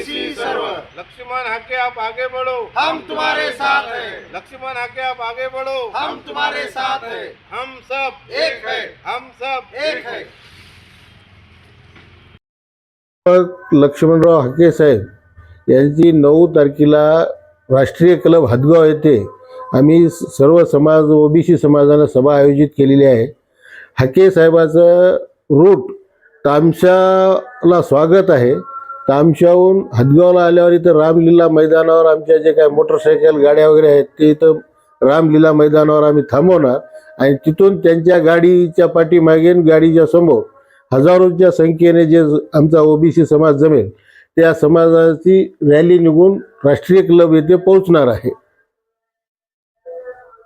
OBC सर्व। लक्ष्मण हाके आप आगे बढ़ो। हम तुम्हारे साथ हैं। लक्ष्मण हाके आप आगे बढ़ो। हम तुम्हारे साथ हैं। हम सब एक है। हम सब एक है। लक्ष्मणराव हाके साहेब यांची नऊ तारखेला राष्ट्रीय क्लब हदगाव येथे आम्ही सर्व समाज ओबीसी समाजानं सभा आयोजित केलेली आहे. हाके साहेबाचं रूट तामशाला स्वागत आहे. तामशाहून हदगावला आल्यावर इथं रामलीला मैदानावर आमच्या जे काय मोटरसायकल गाड्या वगैरे आहेत ते इथं रामलीला मैदानावर आम्ही थांबवणार. आणि तिथून त्यांच्या गाडीच्या पाठीमागे गाडीच्या समोर हजारोच्या संख्येने जे आमचा ओबीसी समाज जमेल त्या समाजाची रॅली निघून राष्ट्रीय क्लब येथे पोहोचणार आहे.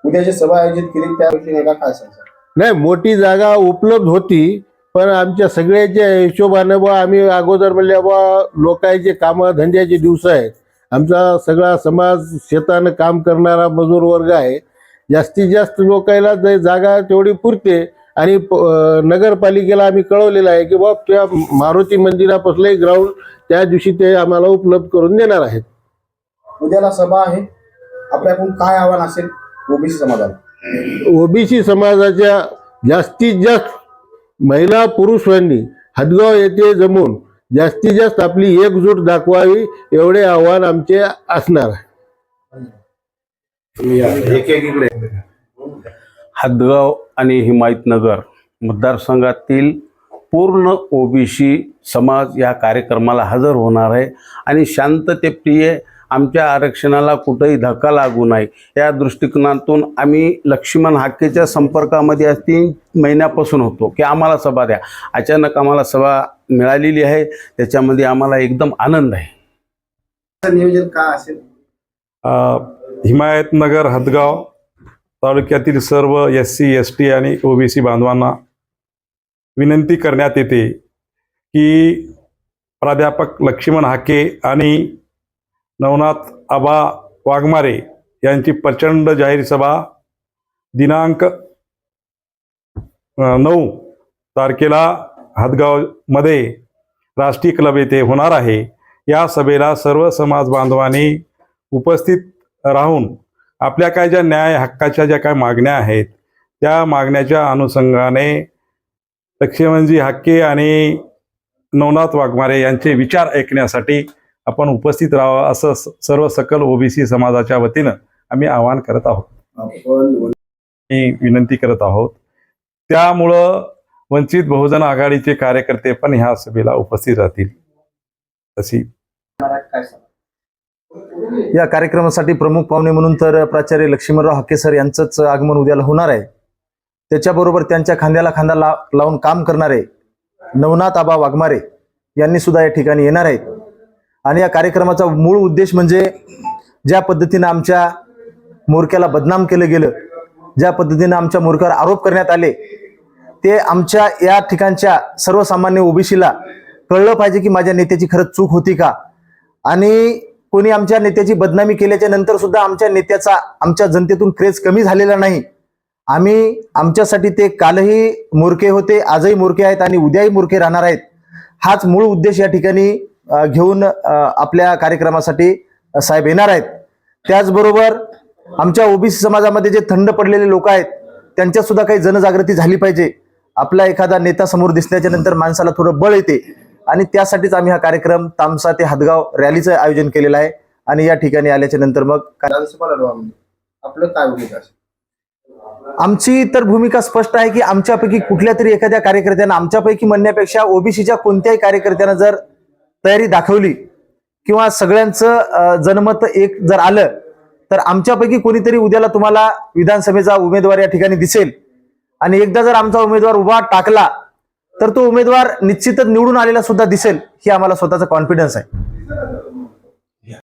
उद्या जी सभा आयोजित केली काय सांगता नाही मोठी जागा उपलब्ध होती पण आमच्या सगळ्याच्या हिशोबानं बा आम्ही अगोदर म्हणल्या बा लोकांचे कामं धंद्याचे दिवस आहेत आमचा सगळा समाज शेतानं काम करणारा मजूर वर्ग आहे. जास्तीत जास्त लोकांना जे जागा तेवढी पुरते आणि नगरपालिकेला आम्ही कळवलेलं आहे की बाबा त्या मारुती मंदिरापासलंही ग्राउंड त्या दिवशी ते आम्हाला उपलब्ध करून देणार आहेत. उद्याला सभा आहे. आपल्याकडून काय आव्हान असेल? ओबीसी समाजाला. ओबीसी समाजाच्या जास्तीत जास्त महिला पुरुषांनी हदगाव येथे जमून जास्तीत जास्त आपली एकजूट दाखवावी एवढे आव्हान आमचे असणार आहे. हदगाव आणि हिमायतनगर मतदारसंघातील पूर्ण ओबीसी समाज या कार्यक्रमाला हजर होणार आहे आणि शांततेप्रिय आमच्या आरक्षणाला कुठंही धक्का लागू नये या दृष्टिकोनातून आम्ही लक्ष्मण हाकेच्या संपर्कामध्ये आज तीन महिन्यापासून होतो की आम्हाला सभा द्या. अचानक आम्हाला सभा मिळालेली आहे. त्याच्यामध्ये आम्हाला एकदम आनंद आहे. नियोजन काय असेल? हिमायतनगर हदगाव तालुक्यातील सर्व एस सी एस टी आणि ओबीसी बांधवांना विनंती करण्यात येते की प्राध्यापक लक्ष्मण हाके आणि नवनाथ आबा वाघमारे यांची प्रचंड जाहीर सभा दिनांक नऊ तारखेला हदगावमध्ये राष्ट्रीय क्लब येथे होणार आहे. या सभेला सर्व समाज बांधवांनी उपस्थित राहून आपल्या काय ज्या न्याय हक्काच्या ज्या काय मागण्या आहेत त्या मागण्याच्या अनुषंगाने लक्ष्मणजी हक्के आणि नवनाथ वाघमारे यांचे विचार ऐकण्यासाठी आपण उपस्थित राहावं असं सर्व सकल ओबीसी समाजाच्या वतीनं आम्ही आवाहन करत आहोत. आपण विनंती करत आहोत. त्यामुळं वंचित बहुजन आघाडीचे कार्यकर्ते पण ह्या सभेला उपस्थित राहतील. सांगा या कार्यक्रमासाठी प्रमुख पाहुणे म्हणून तर प्राचार्य लक्ष्मणराव हाके सर यांचंच आगमन उद्याला होणार आहे. त्याच्याबरोबर त्यांच्या खांद्याला खांदा लावून काम करणारे नवनाथ आबा वाघमारे यांनी सुद्धा या ठिकाणी येणार आहेत. आणि या कार्यक्रमाचा मूळ उद्देश म्हणजे ज्या पद्धतीनं आमच्या मोरक्याला बदनाम केलं गेलं ज्या पद्धतीनं आमच्या मोरक्यावर आरोप करण्यात आले ते आमच्या या ठिकाणच्या सर्वसामान्य ओबीसीला कळलं पाहिजे की माझ्या नेत्याची खरंच चूक होती का? आणि कोणी आमच्या नेत्याची बदनामी केल्याच्यानंतर सुद्धा आमच्या नेत्याचा आमच्या जनतेतून क्रेज कमी झालेला नाही. आम्ही आमच्यासाठी ते कालही मोरके होते आजही मोरके आहेत आणि उद्याही मोरके राहणार आहेत. हाच मूळ उद्देश या ठिकाणी घेऊन आपल्या कार्यक्रमासाठी साहेब येणार आहेत. त्याचबरोबर आमच्या ओबीसी समाजामध्ये जे थंड पडलेले लोक आहेत त्यांच्यात सुद्धा काही जनजागृती झाली पाहिजे. आपला एखादा नेता समोर दिसल्याच्या नंतर माणसाला थोडं बळ येते. आणि त्यासाठीच आम्ही हा कार्यक्रम तामसा ते हदगाव रॅलीचं आयोजन केलेलं आहे. आणि या ठिकाणी आल्याच्यानंतर मग आपलं काय भूमिका आमची तर भूमिका स्पष्ट आहे की आमच्यापैकी कुठल्या तरी एखाद्या कार्यकर्त्यानं आमच्यापैकी म्हणण्यापेक्षा ओबीसीच्या कोणत्याही कार्यकर्त्यानं जर तयारी दाखवली किंवा सगळ्यांचं जनमत एक जर आलं तर आमच्यापैकी कोणीतरी उद्याला तुम्हाला विधानसभेचा उमेदवार या ठिकाणी दिसेल. आणि एकदा जर आमचा उमेदवार उभा टाकला तर तो उमेदवार निश्चितच निवडून आलेला सुद्धा दिसेल ही आम्हाला स्वतःचा कॉन्फिडन्स आहे.